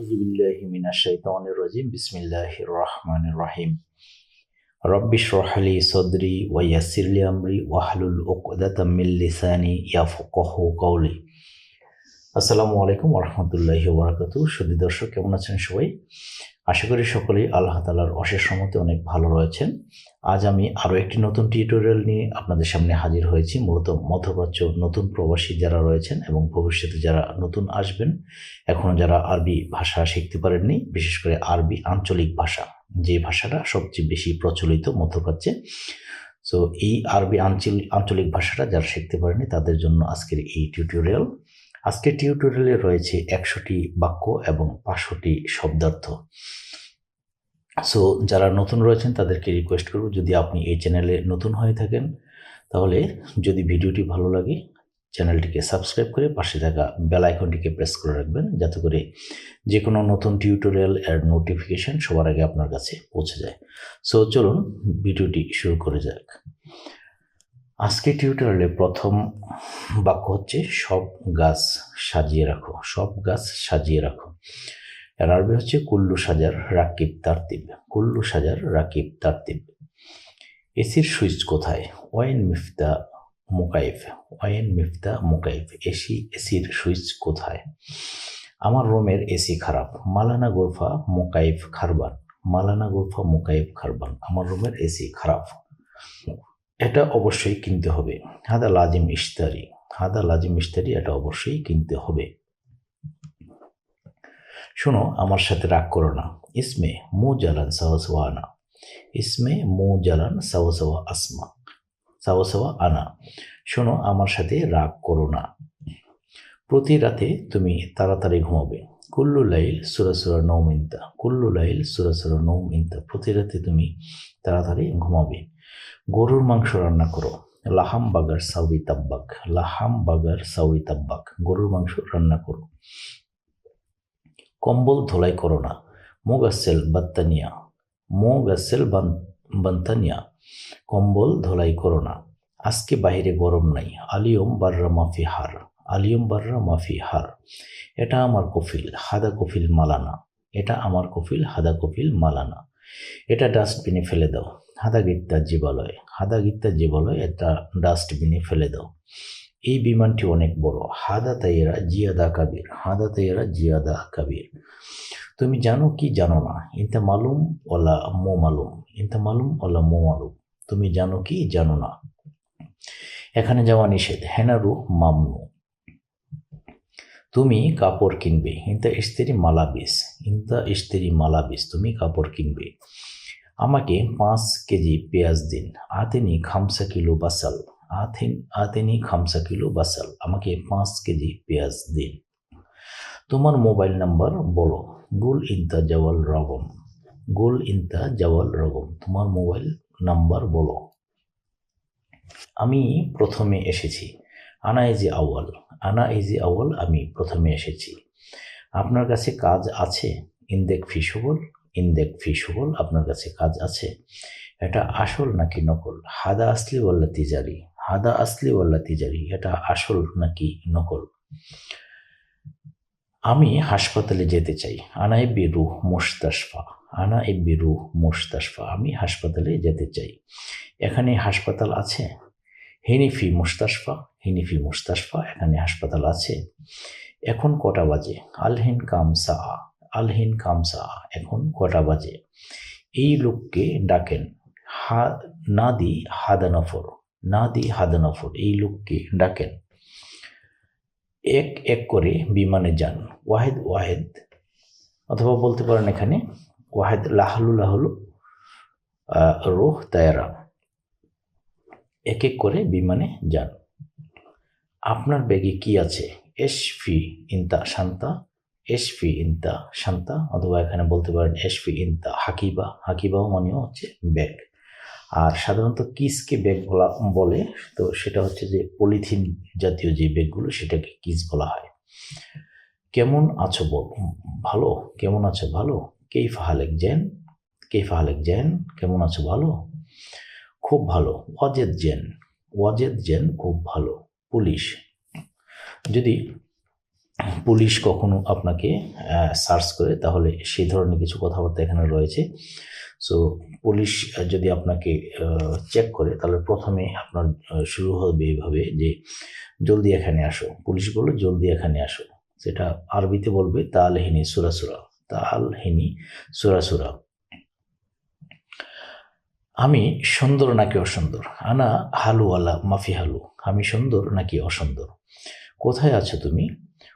أعوذ بالله من الشيطان الرجيم. بسم الله الرحمن الرحيم. رب اشرح لي صدري ويسر لي أمري واحلل عقدة من لساني يفقه قولي. আসসালামু আলাইকুম রহমতুল্লাহি ওবরাকাতু সুদী দর্শক, কেমন আছেন সবাই? আশা করি সকলেই আল্লাহ তালার অশেষ সমতে অনেক ভালো রয়েছেন। আজ আমি আরও একটি নতুন টিউটোরিয়াল নিয়ে আপনাদের সামনে হাজির হয়েছি। মূলত মধ্যপ্রাচ্য নতুন প্রবাসী যারা রয়েছেন এবং ভবিষ্যতে যারা নতুন আসবেন এখনও যারা আরবি ভাষা শিখতে পারেননি, বিশেষ করে আরবি আঞ্চলিক ভাষা, যে ভাষাটা সবচেয়ে বেশি প্রচলিত মধ্যপ্রাচ্যে। সো এই আরবি আঞ্চলিক আঞ্চলিক ভাষাটা যারা শিখতে পারেনি তাদের জন্য আজকের এই টিউটোরিয়াল আজকের টিউটোরিয়ালে রয়েছে একশোটি বাক্য এবং পাঁচশোটি শব্দার্থ। সো যারা নতুন রয়েছেন, তাদেরকে রিকোয়েস্ট করব, যদি আপনি এই চ্যানেলে নতুন হয়ে থাকেন, তাহলে যদি ভিডিওটি ভালো লাগে চ্যানেলটিকে সাবস্ক্রাইব করে পাশে থাকা বেল আইকনটিকে প্রেস করে রাখবেন, যাতে করে যে কোনো নতুন টিউটোরিয়াল এর নোটিফিকেশন সবার আগে আপনার কাছে পৌঁছে যায়। সো চলুন, ভিডিওটি শুরু করে যাক। আজকে টিউটোরিয়ালে প্রথম বাক্য হচ্ছে, সব গাছ সাজিয়ে রাখো, সব গাছ সাজিয়ে রাখো। এর আরবি হচ্ছে, কুল্লু সাজার রাকিব তারতিব কুল্লু সাজার রাকিব তারতিব এসির সুইচ কোথায়? ওয়াইন মিফতা মোকাইফ, ওয়াইন মিফতা মোকাইফ, এসি, এসির সুইচ কোথায়? আমার রুমের এসি খারাপ, মালানা গোরফা মোকাইফ খারবান, মালানা গোরফা মোকাইফ খারবান, আমার রুমের এসি খারাপ। এটা অবশ্যই কিনতে হবে। হাদা লাজিম ইস্তারি হাদা লাজিম ইস্তারি এটা অবশ্যই কিনতে হবে। শোনো, আমার সাথে রাগ করো না। ইসমে মু জালান সাওয়া আনা ইসমে মু জালান সাওয়া সাওয়া আসমা। সাওয়া সাওয়া আনা। শোনো, আমার সাথে রাগ করো না। প্রতি রাতে তুমি তাড়াতাড়ি ঘুমাবে। কুল্লু লাইল সুরা সুরা নৌম ইন্তা। কুল্লু লাইল সুরা সুরা নৌম ইন্তা। প্রতি রাতে তুমি তাড়াতাড়ি ঘুমাবে। গরুর মাংস রান্না করো। লাহাম বাগার সাউই তাব্বাক। লাহাম বাগার সাউই তাব্বাক। গরুর মাংস রান্না করো। কম্বল ধোলাই করো না। মোগাসেল বাত্তানিয়া। মোগাসেল বান্তানিয়া। কম্বল ধোলাই করো না। আজকে বাইরে গরম নাই। আলিয়ম বাররা মাফি হার। আলিয়ম বাররা মাফি হার। এটা আমার কফিল, হাদা কফিল মালানা। এটা আমার কফিল, হাদা কফিল মালানা। এটা ডাস্টবিনে ফেলে দাও। হাদা গিত্তা জীবালয় হাদা গিত্তা জীবালয় এটা ডাস্টবিনে ফেলে দাও। এই বিমানটি অনেক বড়। হাদা তাইয়েরা জিয়াদা কাবির। হাদা তাইয়েরা জিয়াদা কাবির। তুমি জানো কি জানো না? ইনতা মালুম ওলা মো মালুম। ইনতা মালুম ওলা মো মালুম। তুমি জানো কি জানো না? এখানে যাওয়া নিষেধ। হেনারু মামনু। তুমি কাপড় কিনবে। ইনতা ইস্তেরি মালাবিস। ইনতা ইস্তেরি মালাবিস। তুমি কাপড় কিনবে। আমাকে পাঁচ কেজি পেঁয়াজ দিন। আতেনি খামসা কিলো বাসাল। আথেন আতেনি খামসা কিলো বাসাল। আমাকে পাঁচ কেজি পেঁয়াজ দিন। তোমার মোবাইল নাম্বার বলো। গুল ইনতা জওয়াল রগম। গুল ইনতা জওয়াল রগম। তোমার মোবাইল নাম্বার বলো। আমি প্রথমে এসেছি। আনা ইজি আওয়াল আনা আওয়াল আমি প্রথমে এসেছি। আপনার কাছে কাজ আছে? ইন্দেক ফিসবল ইন্দেক ফিসবল আপনার কাছে কাজ আছে? এটা আসল নাকি নকল? হাদা আসলি ওয়াল্লা তিজারি। হাদা আসলি ওয়াল্লা তিজারি, এটা আসল নাকি নকল? আমি হাসপাতালে যেতে চাই। আনা ইব্বি রুহ মুস্তাশফা আনা ইব্বি রুহ মুস্তাশফা আমি হাসপাতালে যেতে চাই। এখানে হাসপাতাল আছে? হিনিফি মুস্তাশফা হিনিফি মুস্তাশফা এখানে হাসপাতাল আছে। এখন কটা বাজে? আলহিন কামসা আলহিন কামসা এখন কটা বাজে? এই লোককে ডাকেন, হা, নাদি হাদানফর নাদি হাদানফর, এই লোককে ডাকেন। এক এক করে বিমানে যান। ওয়াহেদ ওয়াহেদ, অথবা বলতে পারেন এখানে, ওয়াহেদ লাহালু লাহলু রোহ তায়ারা। এক এক করে বিমানে যান। আপনার ব্যাগে কি আছে? এসফি ইন্তা, শান্তা এসফি ইন্তা শান্তা, অথবা এখানে বলতে পারেন এসফি ইন্তা, হাকিবা। হাকিবাও মানেও হচ্ছে ব্যাগ। আর সাধারণত কিসকে ব্যাগ বলা, বলে, তো সেটা হচ্ছে যে পলিথিন জাতীয় যে ব্যাগগুলো সেটাকে কিস বলা হয়। কেমন আছো বল, ভালো? কেমন আছো ভালো? কেই ফাহালেক জেন? কেই ফাহালেক জেন? কেমন আছো ভালো? খুব ভালো। ওয়াজেদ জেন? ওয়াজেদ জেন খুব ভালো। পুলিশ? যদি পুলিশ কখনো আপনাকে সার্চ করে, তাহলে সেই ধরনের কিছু কথাবার্তা এখানে রয়েছে। সো পুলিশ যদি আপনাকে চেক করে, তাহলে প্রথমে আপনার শুরু হবে এইভাবে যে, জলদি এখানে আসো। পুলিশ বলল, জলদি এখানে আসো। সেটা আরবিতে বলবে তালহিনী সুরাসুরা তালহিনী সুরাসুরা আমি সুন্দর নাকি অসুন্দর? আনা হালু আলা, মাফি হালু। আমি সুন্দর নাকি অসুন্দর? কোথায় আছো তুমি?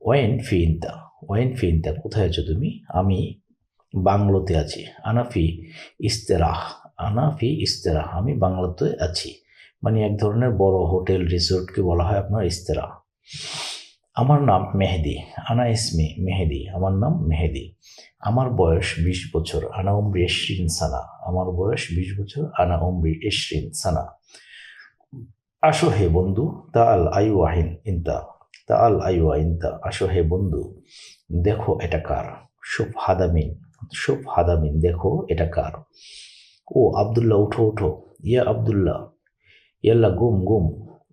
ওয়েন ফিনতা ওয়েন ফিনতা, কোথায় আছো তুমি? আমি বাংলোতে আছি। আনাফি ইস্তেরাহ আনাফি ইস্তেরাহ, আমি বাংলাতে আছি। মানে এক ধরনের বড় হোটেল, রিসোর্টকে বলা হয় আপনার ইস্তেরাহ। আমার নাম মেহেদি আনা ইসমি মেহেদি, আমার নাম মেহেদি। আমার বয়স বিশ বছর আনা উমরি এশরিন সানা। আমার বয়স বিশ বছর আনা উমরি এশরিন সানা। আসো হে বন্ধু তা আল আয়ু আহিন ইন্তা। তা আল আয়ু আসো হে বন্ধু, দেখো এটা কার? শুভ হাদামিন শুভ হাদামিন, দেখো এটা কার? ও আবদুল্লাহ, উঠো উঠো। ইয়া আবদুল্লাহ, ইয়াল্লা, গুম গুম।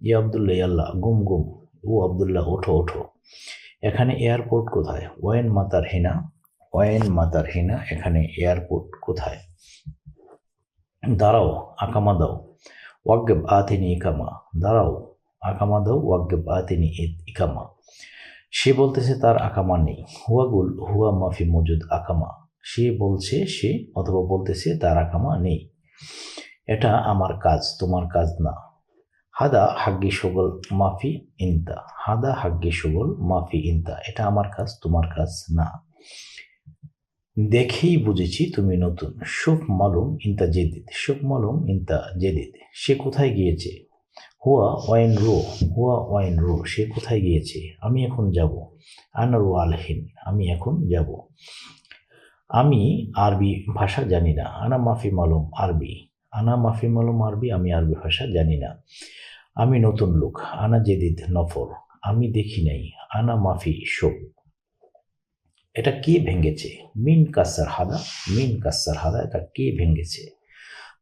ইয়া আবদুল্লাহ, ইয়াল্লা, গুম গুম। ও আবদুল্লাহ ওঠো ওঠো এখানে এয়ারপোর্ট কোথায়? ওয়েন মাতার হিনা ওয়েন মাতার হিনা, এখানে এয়ারপোর্ট কোথায়? দাঁড়াও, আকামা দাও। ওয়াগ্গেব আতিনি ইকামা দাঁড়াও। আকামা দাও ওয়াগ্গেব আতিনি ইকামা। সে বলতেছে, তার আকামা নেই। হুয়াগুল, হুয়া মাফি মজুদ আকামা। সে বলছে, সে অথবা বলতেছে, তার আকামা নেই। এটা আমার কাজ, তোমার কাজ না। হাদা হাগ্গি সুগল মাফি ইনতা। হাদা হাগ্গি সুগল মাফি ইনতা। এটা আমার কাজ, তোমার কাজ না। দেখেই বুঝেছি তুমি নতুন। শুভ মালুম ইনতা জেদিদ। শুভ মালুম ইনতা জেদিদ। সে কোথায় গিয়েছে? হুয়া ওয়াইন রো হুয়া ওয়াইন রো সে কোথায় গিয়েছে? আমি এখন যাব। আনারু আলহিন আমি এখন যাব। আমি আরবি ভাষা জানি না। আনা মাফি মালুম আরবি। আনা মাফি মালুম আরবি, আমি আরবি ভাষা জানি না। আমি নতুন লোক, আনা জেদিদ নফর, আমি দেখি নাই। আনা মাফি শোক। এটা কে ভেঙেছে? মিন কাসার হাদা মিন কাসার হাদা এটা কে ভেঙেছে?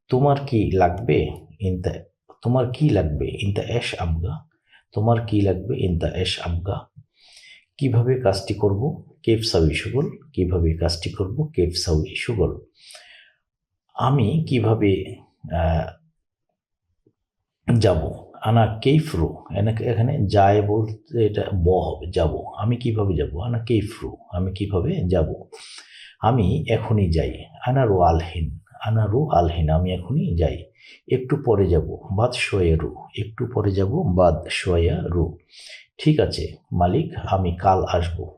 তোমার কি লাগবে? ইনতা তোমার কি লাগবে ইনতা এশ আবগা তোমার কি লাগবে ইনতা এশ আবগা কীভাবে কাজটি করব? কেফ সাউই সুগল কীভাবে কাজটি করব? কেফ সাউই সুগল আমি কীভাবে যাব? আনা এনাকে এখানে যায় বলতে এটা ব হবে, যাব। আমি কীভাবে যাব? আনা কেইফরু আমি কীভাবে যাব? আমি এখনই যাই। আনা রু আলহিন আনা রু আলহিন, আমি এখনই যাই। একটু পরে যাব, বাদ শোয়ে রু। একটু পরে যাব, বাদ শোয়া রু। ঠিক আছে, মালিক, আমি কাল আসব।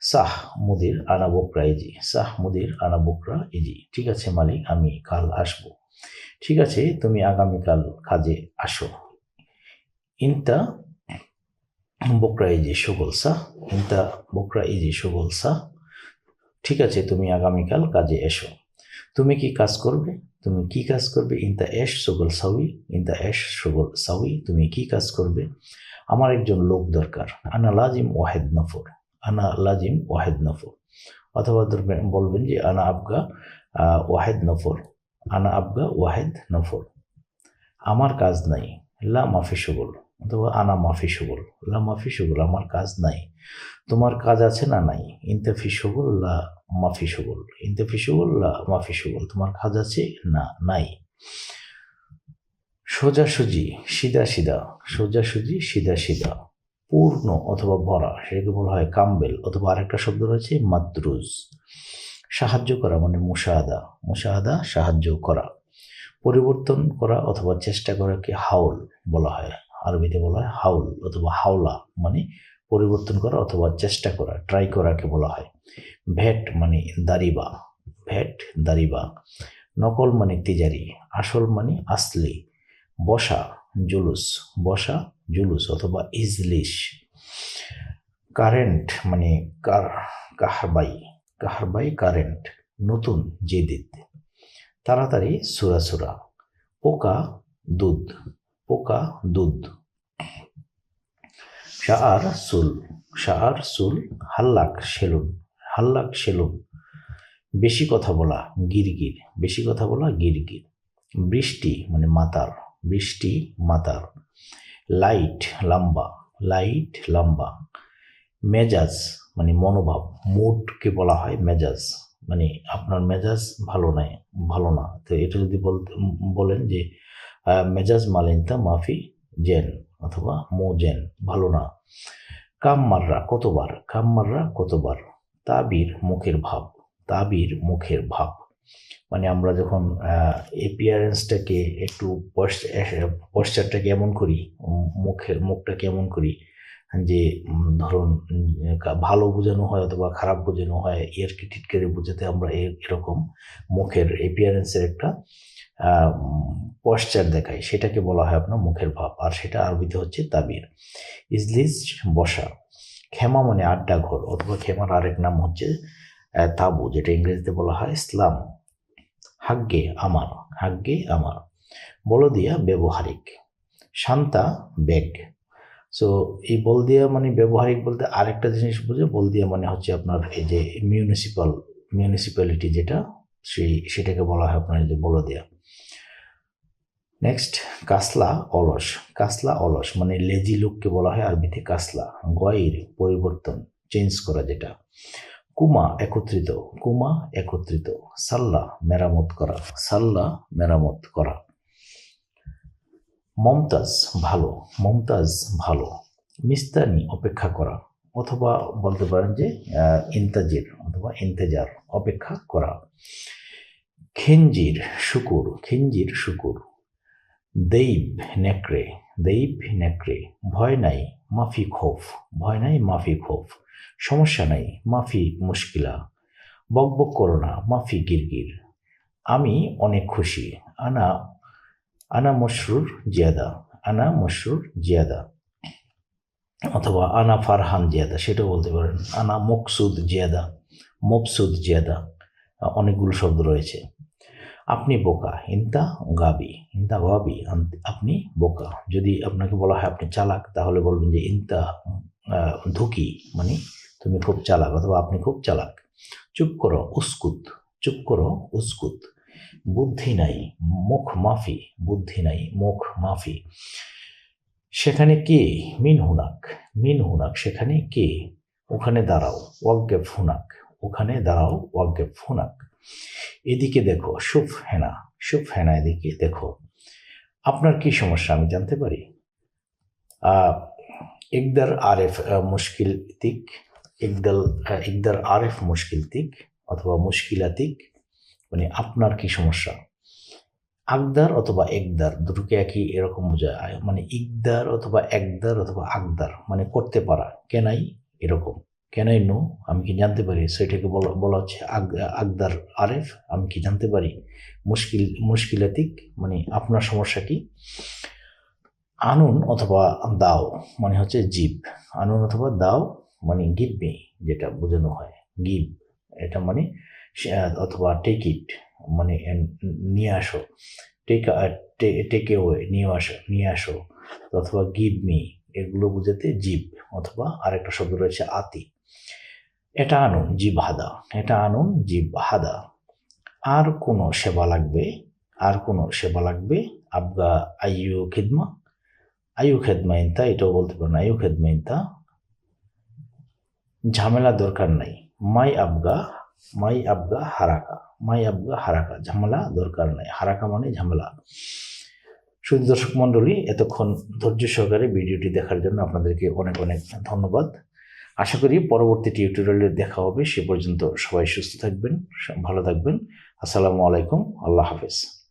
সাহ মুদির আনা বকরা ইজি সাহ মুদির আনা বকরা ইজি ঠিক আছে, মালিক, আমি কাল আসব। ঠিক আছে, তুমি আগামীকাল কাজে আসো। ইনতা বকরা ইজি সুগল সাহ ইনতা বকরা ইজি সুগল সাহ ঠিক আছে, তুমি আগামীকাল কাজে এসো। তুমি কি কাজ করবে? তুমি কি কাজ করবে? ইনতা এশ সুগল সাউই। ইনতা এশ সুগল সাউই। তুমি কি কাজ করবে? আমার একজন লোক দরকার। আনা লাজিম ওয়াহেদ নফর। আনা লাজিম ওয়াহেদ নফর। অথবা বলবেন যে, আনা আবগা ওয়াহেদ নফর। আনা আবগা, ওয়াহেদ নফর। আমার কাজ নাই। লা মাফি সুগল। অথবা আনা মাফি সুগল। লা মাফি সুগল, আমার কাজ নাই। তোমার কাজ আছে না নাই? ইনতাফি সুগল, লা মাফি সুগল ইনতাফি সুগল মাফি সুগল তোমার কাজ আছে? না, নাই। সোজাসুজি, সিধা সিধা, সোজাসুজি, সিধা সিধা, পূর্ণ অথবা ভরা, সেটাকে বলা হয় কাম্বেল অথবা আরেকটা শব্দ রয়েছে মাদ্রুজ। সাহায্য করা মানে মুশাহাদা মুশাহাদা সাহায্য করা। পরিবর্তন করা অথবা চেষ্টা করাকে হাউল বলা হয়। আরবিতে বলা হয় হাউল অথবা হাওলা মানে পরিবর্তন করা অথবা চেষ্টা করা ট্রাই করাকে বলা হয়। ভেট মানে দারিবা ভেট দারিবা নকল মানে তিজারি, আসল মানে আসলি। বসা, জুলুস বসা, জুলুস অথবা ইজলিশ। কারেন্ট মানে কার কাহারবাই কাহারবাই কারেন্ট, নতুন, জেদিদ। তাড়াতাড়ি সুরা সুরা। পোকা, দুধ পোকা, দুধ। শাআর সুল শাআর সুল, হাল্লাক সেলুন হাল্লাক সেলুন। বেশি কথা বলা, গিরগির। বেশি কথা বলা, গিরগির। বৃষ্টি মানে মাতার বৃষ্টি মাতার লাইট, লম্বা। লাইট, লম্বা। মেজাজ মানে মনোভাব। মুডকে বলা হয় মেজাজ। মানে আপনার মেজাজ ভালো নাই, ভালো না। তো এটা যদি বলতে, বলেন যে মেজাজ মালিনতা মাফি জেন। অথবা মোজেন, ভালো না। কাম মাররা কতবার কাম মাররা কতবার? তাবির মুখের ভাব, তাবির মুখের ভাব। মানে আমরা যখন এপিয়ারেন্সটাকে একটু পশ্চারটাকে এমন করি মুখের মুখটাকে এমন করি, যে ধরুন ভালো বোঝানো হয় অথবা খারাপ বোঝানো হয় ইয়ারকি টিটকারি বোঝাতে আমরা এরকম মুখের এপিয়ারেন্সের একটা পশ্চার দেখাই, সেটাকে বলা হয় আপনার মুখের ভাব, আর সেটা আরবিতে হচ্ছে তাবির। ইজলিস বসা ক্ষমা মানে আড্ডা ঘর, অথবা ক্ষমার আরেক নাম হচ্ছে তাবু, যেটা ইংরেজিতে বলা হয় ইসলাম। হাগ্গে আমার হাগ্গে আমার। বলদিয়া ব্যবহারিক, শান্তা বেগ। সো এই বলদিয়া মানে ব্যবহারিক বলতে আরেকটা জিনিস বুঝে বলদিয়া মানে হচ্ছে আপনার এই যে মিউনিসিপাল মিউনিসিপ্যালিটি যেটা, সেই, সেটাকে বলা হয় আপনার যে বলদিয়া নেক্সট কাসলা অলস কাসলা অলস মানে লেজি লোককে বলা হয় আরবিতে কাসলা গয়ের পরিবর্তন চেঞ্জ করা যেটা। কুমা, একত্রিত। কুমা, একত্রিত। সাল্লা, মেরামত করা। সাল্লা, মেরামত করা। মমতাজ, ভালো। মমতাজ, ভালো। মিস্তানি, অপেক্ষা করা। অথবা বলতে পারেন যে ইন্তাজির অথবা ইন্তেজার, অপেক্ষা করা। খিঞ্জির, শুকুর। খিঞ্জির, শুকুর। দৈব নেকড়ে দৈব নেকড়ে, ভয় নাই, মাফি খোফ, ভয় নাই, মাফি খোফ, সমস্যা নাই, মাফি মুশকিলা বকবক করো না, মাফি গিরগির। আমি অনেক খুশি, আনা আনা মশরুর জিয়াদা, আনা মশরুর জিয়াদা, অথবা আনা ফারহান জিয়াদা, সেটাও বলতে পারেন, আনা মকসুদ জিয়াদা মকসুদ জিয়াদা, অনেকগুলো শব্দ রয়েছে। আপনি বোকা ইন্তা গাবি ইন্তা গাবি আপনি বোকা। যদি আপনাকে বলা হয় আপনি চালাক, তাহলে বলবেন যে ইন্তা ধুকি মানে তুমি খুব চালাক, অথবা আপনি খুব চালাক। চুপ করো, উস্কুত, চুপ করো, উস্কুত। বুদ্ধি নাই, মুখ মাফি, বুদ্ধি নাই, মুখ মাফি। সেখানে কে? মিন হুনাক মিন হুনাক, সেখানে কে? ওখানে দাঁড়াও ওয়াগ্গেফ হুনাক, ওখানে দাঁড়াও ওয়াগ্গেফ হুনাক। এদিকে দেখো সুফ হেনা সুফ হেনা এদিকে দেখো। আপনার কি সমস্যা আমি জানতে পারি? আহ, ইকদার আরেফ মুশকিল তিক ইকদাল আহ, ইকদার আরেফ মুশকিল তিক অথবা মুশকিলাতিক মানে আপনার কি সমস্যা? আকদার অথবা একদার দুটোকে একই এরকম বোঝায় মানে ইকদার অথবা একদার অথবা আকদার মানে করতে পারা কেনাই এরকম। কেনাই নো? আমি কি জানতে পারি? সেটাকে বলা বলা হচ্ছে আকদার আরেফ। আমি কি জানতে পারি? মুশকিল মুশকিলাতিক মানে আপনার সমস্যা কি? আনুন অথবা দাও মানে হচ্ছে জীব। আনুন অথবা দাও মানে গিভ মি, যেটা বোঝানো হয়। গিভ, এটা মানে অথবা টেক ইট মানে নিয়ে আসো। টেক টেক ওয়ে নিয়ে আসো নিয়ে আসো। অথবা গিভ মি এগুলো বোঝাতে জীব, অথবা আরেকটা শব্দ রয়েছে আতি এটা আনুন জীব হাদা এটা আনুন জীব হাদা আর কোনো সেবা লাগবে? আর কোনো সেবা লাগবে? আবগা আইয়ু খিদমা? আয়ু খেদমা ইনতা, এটাও বলতে পারেন আয়ু খেদমা ইনতা। ঝামেলা দরকার নাই। মাই আবগা মাই আবগা হারাকা। মাই আবগা হারাকা, ঝামেলা দরকার নাই। হারাকা মানে ঝামেলা। শুধু দর্শক মণ্ডলী, এতক্ষণ ধৈর্য সহকারে ভিডিওটি দেখার জন্য আপনাদেরকে অনেক অনেক ধন্যবাদ। আশা করি পরবর্তী টিউটোরিয়ালে দেখা হবে। সে পর্যন্ত সবাই সুস্থ থাকবেন, ভালো থাকবেন। আসসালামু আলাইকুম, আল্লাহ হাফেজ।